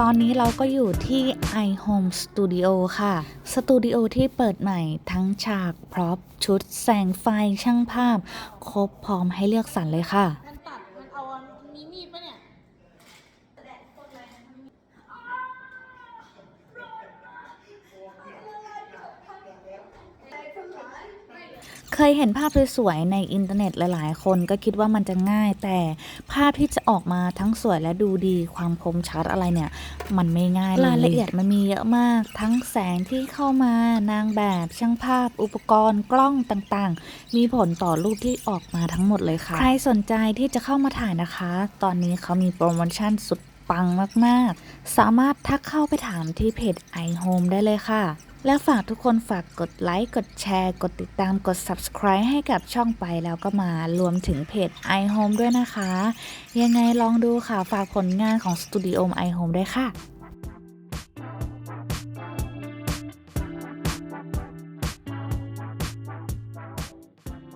ตอนนี้เราก็อยู่ที่ iHome Studio ค่ะ สตูดิโอที่เปิดใหม่ทั้งฉาก พร็อพชุด แสงไฟช่างภาพ ครบพร้อมให้เลือกสรรเลยค่ะ มันตัด มันเอาอันมีมีดปะเนี่ย เคยเห็นภาพสวยๆในอินเทอร์เน็ตหลายๆ คนก็คิดว่ามันจะง่าย แต่ภาพที่จะออกมาทั้งสวยและดูดีความคมชัดอะไรเนี่ย มันไม่ง่ายเลยรายละเอียดมันมีเยอะมาก ทั้งแสงที่เข้ามานางแบบช่างภาพ อุปกรณ์กล้องต่างๆ มีผลต่อรูปที่ออกมาทั้งหมดเลยค่ะ ใครสนใจที่จะเข้ามาถ่ายนะคะ ตอนนี้เขามีโปรโมชั่นสุดปังมากๆ สามารถทักเข้าไปถามที่เพจ iHome ได้เลยค่ะ และฝากทุกคนฝากกดไลค์ กดแชร์ กดติดตาม กด subscribe ให้กับช่องไปแล้วก็มารวมถึงเพจ iHome ด้วยนะคะ ยังไงลองดูค่ะ ฝากผลงานของสตูดิโอ iHome ด้วยค่ะ